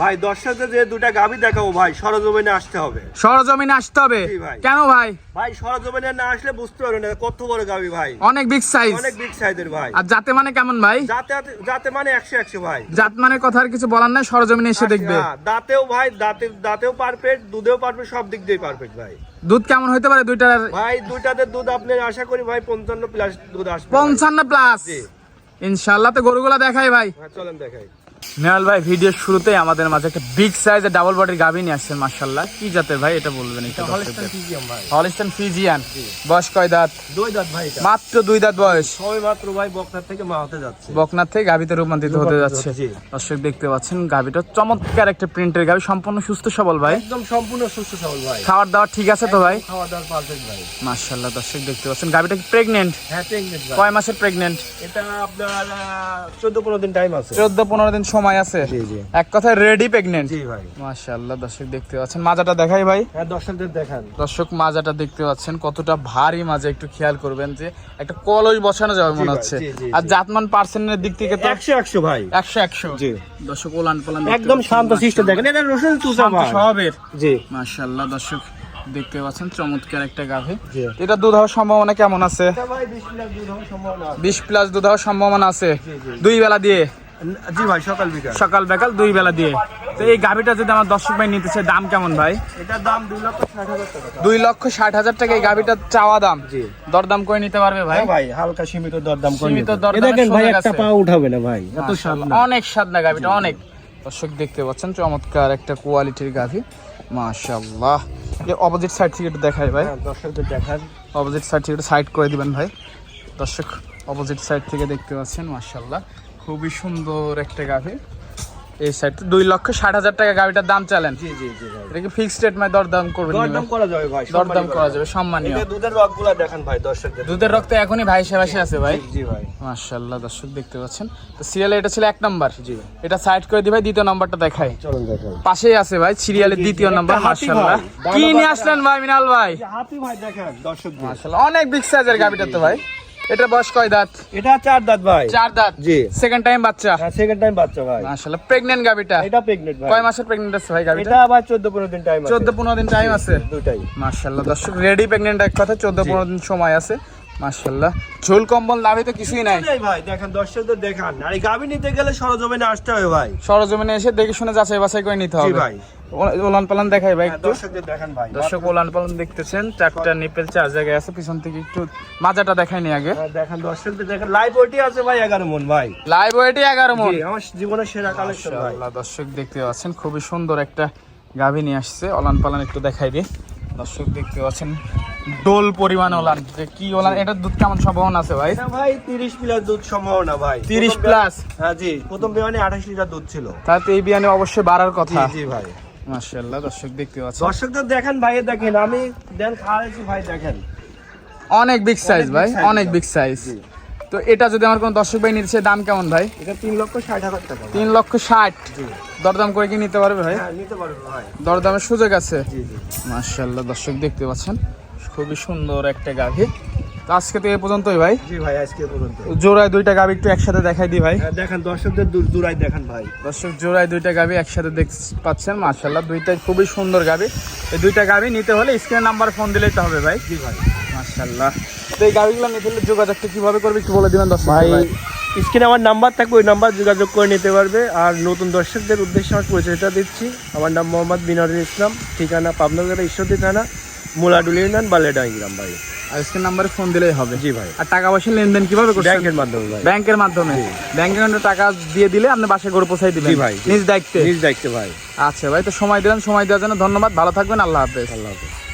ভাই দর্শকদের যে দুটা গাবি দেখাবো ভাই সরজমিনে আসতে হবে। সরজমিনে আসতে হবে? কেন ভাই? ভাই সরজমিনে না আসলে বুঝতে পারবেন না কত বড় গাবি ভাই। অনেক বিগ সাইজ অনেক বিগ সাইজের ভাই। আর যাতে মানে কেমন ভাই? যাতে যাতে মানে একশো একশো ভাই। জাত মানে কথা আর কিছু বলার নাই সরজমিনে এসে দেখবে। হ্যাঁ, দাঁতেও ভাই দাঁতে দাঁতেও পারফেক্ট দুধেও পারফেক্ট সব দিক দিয়ে পারফেক্ট ভাই। দুধ কেমন হইতে পারে দুইটার? ভাই দুইটাতে দুধ আপনি আশা করি ভাই পঞ্চান্ন প্লাস দুধ আসবে ভাই। পঞ্চান্ন প্লাস জি। ইনশাল্লাহ তো গরুগুলা দেখাই ভাই চলেন দেখাই। নেহাল ভাই ভিডিওর শুরুতেই আমাদের মাঝে একটা বিগ সাইজের ডাবল বডির গাভী নিয়ে আসছেন মার্শাল্লাহ কি জাতের ভাই এটা বলবেন হলিস্টান ফিজিয়ান বয়স কয় দাঁত? দুই দাঁত ভাই মাত্র দুই দাঁত বয়স। মাত্র ভাই বকনার থেকে মা হতে যাচ্ছে। বকনার থেকে গাভীতে রূপান্তরিত হতে যাচ্ছে। দর্শক দেখতে পাচ্ছেন গাভীটা চমৎকার একটা প্রিন্টের গাভী সম্পূর্ণ সুস্থ সবল ভাই। একদম সম্পূর্ণ সুস্থ সবল ভাই। খাবার দাবার ঠিক আছে তো ভাই? খাওয়া দাওয়ার পারফেক্ট ভাই। মার্শাল্লাহ দর্শক দেখতে পাচ্ছেন গাভীটা কি প্রেগনেন্ট হ্যাঁ কয় মাসের প্রেগনেন্ট এটা আপনার চোদ্দ পনেরো দিন টাইম আছে। চোদ্দ পনেরো দিন সময় আছে? এক কথায় রেডি প্রেগনেন্ট জি ভাই। মার্শাল্লাহ দর্শক দেখতে পাচ্ছেন। মাজাটা দেখাই ভাই। হ্যাঁ দর্শকদের দেখান। দর্শক মাজাটা দেখতে পাচ্ছেন। কতটা ভারী মাজা একটু খেয়াল করবেন যে একটা বসানো যাবে মনে হচ্ছে। আর জাতমান পার্সেন্টের দিক থেকে তো ভাই। জি। দর্শক ওলান পালান একদম শান্ত শিষ্ট দেখেন। এটা রসুন ভাই। জি। মাশাআল্লাহ দর্শক দেখতে পাচ্ছেন। চমৎকার একটা গাভী। এটা দুধ হওয়ার সম্ভাবনা কেমন আছে? বিশ প্লাস দুধ হওয়ার সম্ভাবনা আছে। দুই বেলা দিয়ে? জি ভাই সকাল বিকাল। সকাল বেকাল দুই বেলা দিয়ে। তো এই গাভীটা যদি আমার দর্শক ভাই নিতে চায় দাম কেমন ভাই? এটার দাম দুই লক্ষ ষাট হাজার টাকা। দুই লক্ষ ষাট হাজার টাকা এই গাভীটার চাওয়া দাম। জি। দরদাম করে নিতে পারবে ভাই? হ্যাঁ ভাই হালকা সীমিত দরদাম করে সীমিত নিতে। দরদামের দেখেন ভাই একটা পা উঠাবে না ভাই এত স্বাদ মাশাআল্লাহ, না অনেক স্বাদ না গাভীটা অনেক। দর্শক দেখতে পাচ্ছেন চমৎকার একটা কোয়ালিটির গাভী। মাশাআল্লাহ। এই অপোজিট সাইড থেকে একটু দেখাই ভাই। হ্যাঁ, দর্শকদের দেখান। অপোজিট সাইড থেকে একটু সাইড করে দিবেন ভাই। দর্শক অপোজিট সাইড থেকে দেখতে পাচ্ছেন মাশাআল্লাহ। খুবই সুন্দর একটা গাভী। এই সাইড দুই লক্ষ ষাট হাজার টাকা গাভীটার দাম চালেন। জি জি জি এটা কি ফিক্সড রেট মানে দরদাম করবেন দরদাম করা যাবে ভাই দরদাম করা যাবে সম্মানীয়। এটা দুধের রকগুলা দেখান ভাই দর্শকদের। দুধের রক্ত এখনই ভাই সেবাসে আছে ভাই। জি ভাই। মাশাআল্লাহ দর্শক দেখতে পাচ্ছেন। তো সিরিয়ালে এটা ছিল এক নাম্বার। জি। এটা সাইড করে দি ভাই দ্বিতীয় নাম্বারটা দেখাই। চলুন পাশেই আছে ভাই সিরিয়ালের দ্বিতীয় নাম্বার মাশাআল্লাহ। কি নিয়ে আসলেন ভাই মিনাল ভাই? হাতি ভাই দেখেন দর্শক মাশাআল্লাহ অনেক বিগ সাইজের গাবিটা তো ভাই। এটা বয়স কয় দাঁত? এটা চার দাঁত ভাই। চার দাঁত? জি। সেকেন্ড টাইম বাচ্চা? হ্যাঁ সেকেন্ড টাইম বাচ্চা ভাই। মাশাআল্লাহ প্রেগন্যান্ট গাবিটা এটা প্রেগনেন্ট ভাই। কয় মাসের প্রেগন্যান্ট আছে ভাই গাবিটা এটা আবার 14 15 দিন টাইম আছে। 14 15 দিন টাইম আছে? দুটাই মাশাআল্লাহ দর্শক রেডি প্রেগন্যান্ট এক কথা 14 15 দিন সময় আছে। মাশাআল্লাহ ঝোল কম্বল লাভে তো কিছুই নাই ভাই দেখেন দর্শকদের দেখান। আর গাবি নিতে গেলে সরজমিনে আসতে হবে ভাই। সরজমিনে এসে দেখে শুনে যাচাই বাছাই করে নিতে জি হবে। ভাই। ওলান পালান দেখাই ভাই হ্যাঁ, একটু। ভাই। দর্শক ওলান পালান দেখতেছেন চারটা নিপেল চার জায়গায় আছে পিছন থেকে একটু মাজাটা আগে। হ্যাঁ, দেখেন দর্শকদের দেখেন। লাইভ ওটি আছে ভাই 11 মন ভাই। লাইভ ওয়েটে এগারো মন। আমার জীবনের সেরা কালেকশন ভাই। দর্শক দেখতে পাচ্ছেন খুবই সুন্দর একটা গাভী নিয়ে আসছে। ওলান পালান একটু দেখাই দিই। দর্শক দেখতে পাচ্ছেন ডোল পরিমাণ ওলান। যে কি ওলান এটার দুধ কেমন সম্ভাবনা আছে ভাই? এটা ভাই 30 প্লাস দুধ সম্ভাবনা ভাই। 30 প্রথম প্লাস? হ্যাঁ জি প্রথম বিমানে 28 লিটার দুধ ছিল। তাতে এই বিয়ানে অবশ্যই বাড়ার কথা। জি ভাই। মাশাআল্লাহ দর্শক দেখতে পাচ্ছেন। দর্শকদের দেখেন ভাই দেখেন আমি দেন খাওয়াইছি ভাই দেখেন। অনেক বিগ সাইজ ভাই অনেক বিগ সাইজ তো এটা যদি আমার কোনো দর্শক ভাই নিচ্ছে দাম কেমন ভাই? এটা 3 লক্ষ 60 হাজার টাকা। তিন লক্ষ ষাট। দরদাম করে কি নিতে পারবে ভাই? হ্যাঁ নিতে পারবেন ভাই। দরদামের সুযোগ আছে। জি জি। মাশাআল্লাহ দর্শক দেখতে পাচ্ছেন খুবই সুন্দর একটা গাভী। তো আজকে তো এ পর্যন্তই ভাই। জি ভাই আজকে পর্যন্ত জোড়ায় দুইটা গাভী একটু একসাথে দেখাই দিই ভাই। হ্যাঁ, দেখেন দর্শকদের দূর দূরাই দেখেন ভাই। দর্শক জোড়ায় দুইটা গাভী একসাথে দেখ পাচ্ছেন মাশাআল্লাহ দুইটাই খুবই সুন্দর গাভী। এই দুইটা গাভী নিতে হলে স্ক্রিন নাম্বার ফোন দিলেই তো হবে ভাই। জি ভাই। মাশাআল্লাহ। তো এই গাভীগুলো নিতে হলে যোগাযোগটা কীভাবে করবে একটু বলে দিবেন দর্শক ভাই স্ক্রিনে আমার নাম্বার থাকবে ওই নাম্বার যোগাযোগ করে নিতে পারবে। আর নতুন দর্শকদের উদ্দেশ্যে আমার পরিচয়টা দিচ্ছি। আমার নাম মোহাম্মদ বিনারুল ইসলাম ঠিকানা পাবনা জেলা ঈশ্বরদী থানা মুলাডুল ইউনিয়ন বালেডাং গ্রাম ভাই। আর স্ক্রিন নাম্বারে ফোন দিলেই হবে। জি ভাই। আর টাকা পয়সা লেনদেন কীভাবে করছেন? ব্যাংকের মাধ্যমে ভাই। ব্যাংকের মাধ্যমে। ব্যাংকের মাধ্যমে টাকা দিয়ে দিলে আপনি বাসায় গরু পৌঁছাই দিবেন। জি ভাই, নিজ দায়িত্বে। নিজ দায়িত্বে ভাই। আচ্ছা ভাই তো সময় দিলেন সময় দেওয়ার জন্য ধন্যবাদ। ভালো থাকবেন আল্লাহ হাফেজ। আল্লাহ হাফেজ।